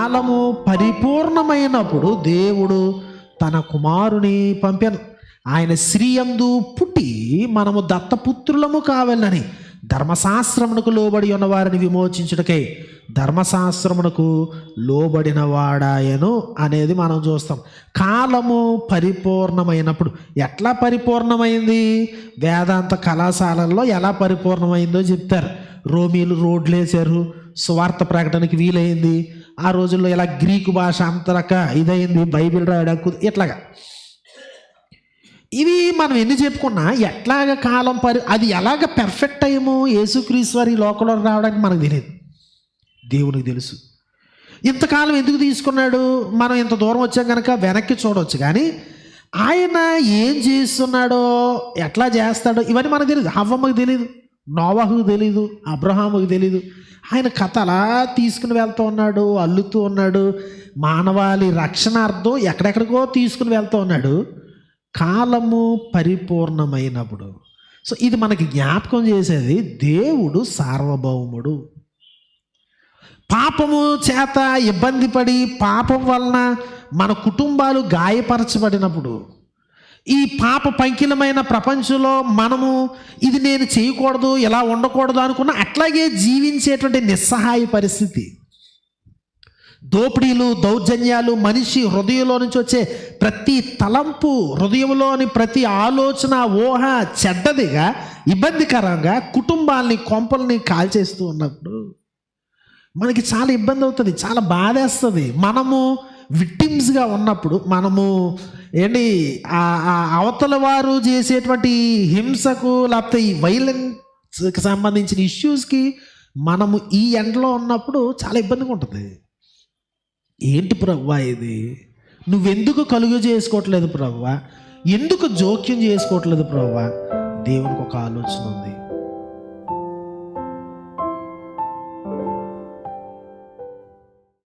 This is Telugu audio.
కాలము పరిపూర్ణమైనప్పుడు దేవుడు తన కుమారుని పంపాను. ఆయన శ్రీయందు పుట్టి మనము దత్తపుత్రులము కావాలని ధర్మశాస్త్రమునకు లోబడి ఉన్న వారిని విమోచించుటకై ధర్మశాస్త్రమునకు లోబడిన వాడాయను అనేది మనం చూస్తాం. కాలము పరిపూర్ణమైనప్పుడు ఎట్లా పరిపూర్ణమైంది? వేదాంత కళాశాలల్లో ఎలా పరిపూర్ణమైందో చెప్తారు. రోమీలు రోడ్లు వేశారు స్వార్థ ప్రకటనకి వీలైంది. ఆ రోజుల్లో ఇలా గ్రీకు భాష అంతరక ఇదైంది బైబిల్ రాయడానికి ఇట్లాగా. ఇవి మనం ఎన్ని చెప్పుకున్నా ఎట్లాగ కాలం పరి అది ఎలాగ పెర్ఫెక్ట్ టైము యేసుక్రీస్తు వారి లోకంలో రావడానికి మనకు తెలియదు దేవునికి తెలుసు. ఇంతకాలం ఎందుకు తీసుకున్నాడు? మనం ఇంత దూరం వచ్చాం కనుక వెనక్కి చూడవచ్చు కానీ ఆయన ఏం చేస్తున్నాడో ఎట్లా చేస్తాడో ఇవన్నీ మనకు తెలియదు హవ్వమ్మకు తెలియదు నోవాహుకు తెలీదు అబ్రహాముకు తెలీదు. ఆయన కథ అలా తీసుకుని వెళ్తూ ఉన్నాడు అల్లుతూ ఉన్నాడు. మానవాళి రక్షణార్థం ఎక్కడెక్కడికో తీసుకుని వెళ్తూ ఉన్నాడు. కాలము పరిపూర్ణమైనప్పుడు. సో ఇది మనకి జ్ఞాపకం చేసేది దేవుడు సార్వభౌముడు. పాపము చేత ఇబ్బంది పడి పాపం వలన మన కుటుంబాలు గాయపరచబడినప్పుడు ఈ పాప పంకిలమైన ప్రపంచంలో మనము ఇది నేను చేయకూడదు ఇలా ఉండకూడదు అనుకున్న అట్లాగే జీవించేటువంటి నిస్సహాయ పరిస్థితి. దోపిడీలు దౌర్జన్యాలు మనిషి హృదయంలో నుంచి వచ్చే ప్రతి తలంపు హృదయంలోని ప్రతి ఆలోచన ఊహ చెడ్డదిగా ఇబ్బందికరంగా కుటుంబాల్ని కొంపల్ని కాల్చేస్తూ ఉన్నప్పుడు మనకి చాలా ఇబ్బంది అవుతుంది చాలా బాధేస్తుంది. మనము విక్టిమ్స్గా ఉన్నప్పుడు మనము ఏంటి ఆ అవతల వారు చేసేటువంటి హింసకు లేకపోతే ఈ వైలెన్స్కి సంబంధించిన ఇష్యూస్కి మనము ఈ ఎండలో ఉన్నప్పుడు చాలా ఇబ్బందిగా ఉంటుంది. ఏంటి ప్రవ్వా ఇది? నువ్వెందుకు కలుగు చేసుకోవట్లేదు ప్రవ్వా? ఎందుకు జోక్యం చేసుకోవట్లేదు ప్రవ్వా? దేవునికి ఒక ఆలోచన ఉంది.